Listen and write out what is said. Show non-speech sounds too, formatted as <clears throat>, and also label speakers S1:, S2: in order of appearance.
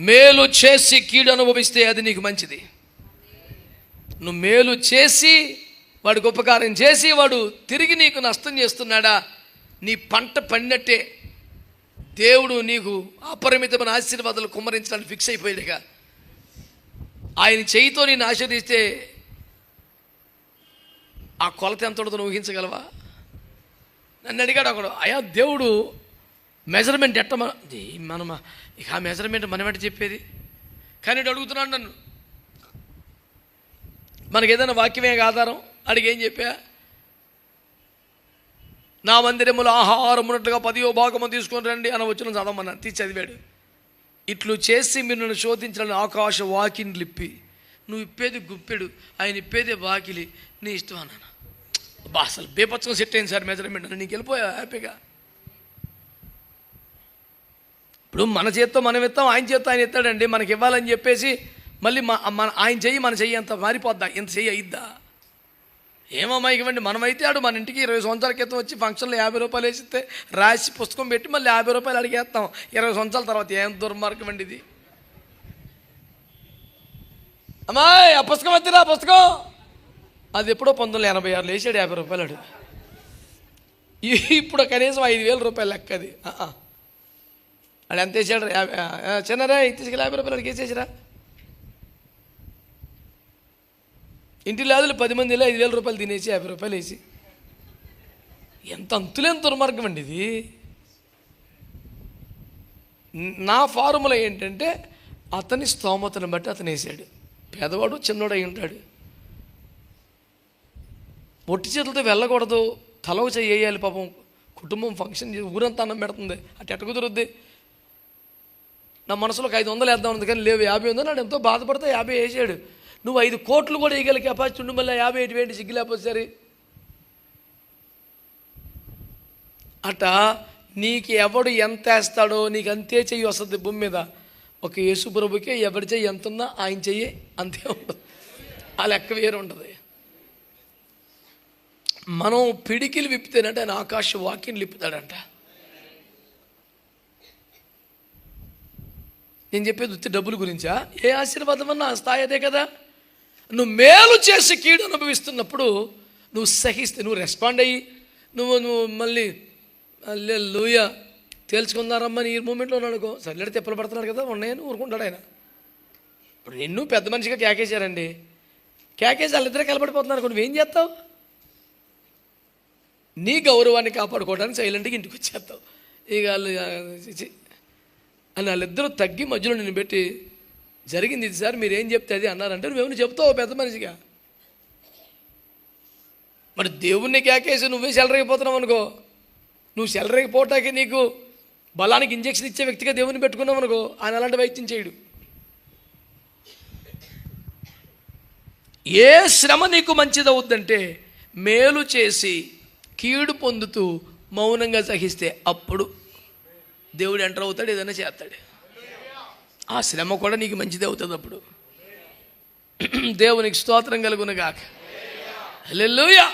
S1: మేలు చేసి కీడు అనుభవిస్తే అది నీకు మంచిది. నువ్వు మేలు చేసి వాడికి ఉపకారం చేసి వాడు తిరిగి నీకు నష్టం చేస్తున్నాడా? నీ పంట పండినట్టే. దేవుడు నీకు అపరిమితమైన ఆశీర్వాదాలు కుమ్మరించడానికి ఫిక్స్ అయిపోయాడుగా ఆయన చేయితో నేను ఆశీర్దిస్తే ఆ కొలత ఎంత ఉంటుందో ఊహించగలవా? నన్ను అడిగాడు ఒకడు అయ్యా దేవుడు మెజర్మెంట్ ఎట్ట మన మనం ఇక ఆ మెజర్మెంట్ మనం ఎట్ట చెప్పేది. కానీ ఇటు అడుగుతున్నాడు నన్ను. మనకి ఏదైనా వాక్యమే ఆధారం? అడిగేం చెప్పా? నా మందిరములో ఆహారం ఉన్నట్లుగా పదియో భాగము తీసుకొని రండి అని వచ్చిన చదవమన్నా. తీసి చదివాడు. ఇట్లు చేసి మీరు నన్ను శోధించాలని ఆకాశ వాకిని లిప్పి. నువ్వు ఇప్పేది గుప్పెడు ఆయన ఇప్పేదే వాకిలి. నీ ఇష్టం అన్నాను. బా అసలు బేపచ్చం సెట్ అయింది సార్ మెజర్మెంట్. నీకు వెళ్ళిపోయా హ్యాపీగా? ఇప్పుడు మన చేత్తో మనం ఇస్తాం ఆయన చేత్తో ఆయన ఎత్తాడండి మనకి ఇవ్వాలని చెప్పేసి మళ్ళీ మా- మన ఆయన చెయ్యి మన చెయ్యి అంత మారిపోద్దా? ఇంత చెయ్యి అయిద్దా? ఏమమ్మా ఇవ్వండి మనమైతే ఆడు మన ఇంటికి ఇరవై సంవత్సరాల క్రితం వచ్చి ఫంక్షన్లో యాభై రూపాయలు వేసిస్తే రాసి పుస్తకం పెట్టి మళ్ళీ యాభై రూపాయలు అడిగేస్తాం. ఇరవై సంవత్సరాల తర్వాత ఏం దుర్మార్గం అండి ఇది? అమ్మాయి ఆ పుస్తకం వచ్చిరా పుస్తకం! అది ఎప్పుడో పంతొమ్మిది వందల ఎనభై ఆరులో వేసాడు యాభై రూపాయలు అడు ఇప్పుడు కనీసం ఐదు వేల రూపాయలు లెక్క అది ఎంత వేసాడు చిన్నరా ఇది తీసుకెళ్ళి యాభై రూపాయలు అడిగి వేసేసిరా? ఇంటి లాదులు పది మందిలో ఐదు వేల రూపాయలు తినేసి యాభై రూపాయలు వేసి. ఎంత అంతులేని దుర్మార్గం అండి ఇది. నా ఫార్ములా ఏంటంటే అతని స్తోమతను బట్టి అతను వేసాడు. పేదవాడు చిన్నోడు అయి ఉంటాడు. పొట్టి చేతులతో వెళ్ళకూడదు. తలవు చేయాలి పాపం. కుటుంబం ఫంక్షన్ చేసి ఊరంతా అన్నం పెడుతుంది. అటు ఎట్ట కుదురుద్ది? నా మనసులోకి ఐదు వందలు వేద్దాం ఉంది కానీ లేవు. యాభై ఉందో నాడు ఎంతో బాధపడితే యాభై వేసాడు నువ్వు ఐదు కోట్లు కూడా వేయగల కెపాసిటీ ఉండి మళ్ళీ యాభై ఎటు వేయండి సిగ్గు లేకపోతే సరే. అట నీకు ఎవడు ఎంత వేస్తాడో నీకు అంతే చెయ్యి వస్తుంది భూమి మీద. ఒక యేసు ప్రభుకే ఎవరి చెయ్యి ఎంత ఉందో ఆయన చెయ్యి అంతే ఉంటుంది ఆ లెక్క వేరు ఉంటుంది. మనం పిడికిలు విప్పితేనంటే ఆయన ఆకాశ వాక్యం లిప్పుతాడంట. నేను చెప్పేది ఉత్తి డబ్బుల గురించా? ఏ ఆశీర్వాదం అన్నా స్థాయి అదే కదా. నువ్వు మేలు చేసి కీడు అనుభవిస్తున్నప్పుడు నువ్వు సహిస్తే నువ్వు రెస్పాండ్ అయ్యి నువ్వు నువ్వు మళ్ళీ లూయ తేల్చుకుందారమ్మని ఈ మూమెంట్లో అనుకో. సర్లేడు తెప్పలు పడుతున్నాడు కదా ఉన్నాయని ఊరుకుంటాడు ఆయన. ఇప్పుడు నిన్ను పెద్ద మనిషిగా కేకేశారండి. కేకేసి వాళ్ళిద్దరే కలపడిపోతున్నారు అనుకో నువ్వేం చేస్తావు? నీ గౌరవాన్ని కాపాడుకోవడానికి సైలెంట్గా ఇంటికి వచ్చేస్తావు. ఇక వాళ్ళు అని వాళ్ళిద్దరూ తగ్గి మధ్యలో నేను పెట్టి జరిగింది ఇది సార్ మీరు ఏం చెప్తే అది అన్నారంటే నువ్వేమైనా చెప్తావు పెద్ద మనిషిగా? మరి దేవుణ్ణి కేకేసి నువ్వే సెలరైపోతున్నావు అనుకో. నువ్వు సెలరైపోవటానికి నీకు బలానికి ఇంజెక్షన్ ఇచ్చే వ్యక్తిగా దేవుని పెట్టుకున్నావు అనుకో ఆయన అలాంటి వైద్యం చేయడు. ఏ శ్రమ నీకు మంచిదవుద్దంటే మేలు చేసి కీడు పొందుతూ మౌనంగా సహిస్తే అప్పుడు దేవుడు ఎంటర్ అవుతాడు ఏదైనా చేస్తాడు. ఆ శ్రమ కూడా నీకు మంచిది అవుతుంది అప్పుడు. <clears throat> దేవునికి స్తోత్రం కలుగునగాక హల్లెలూయా!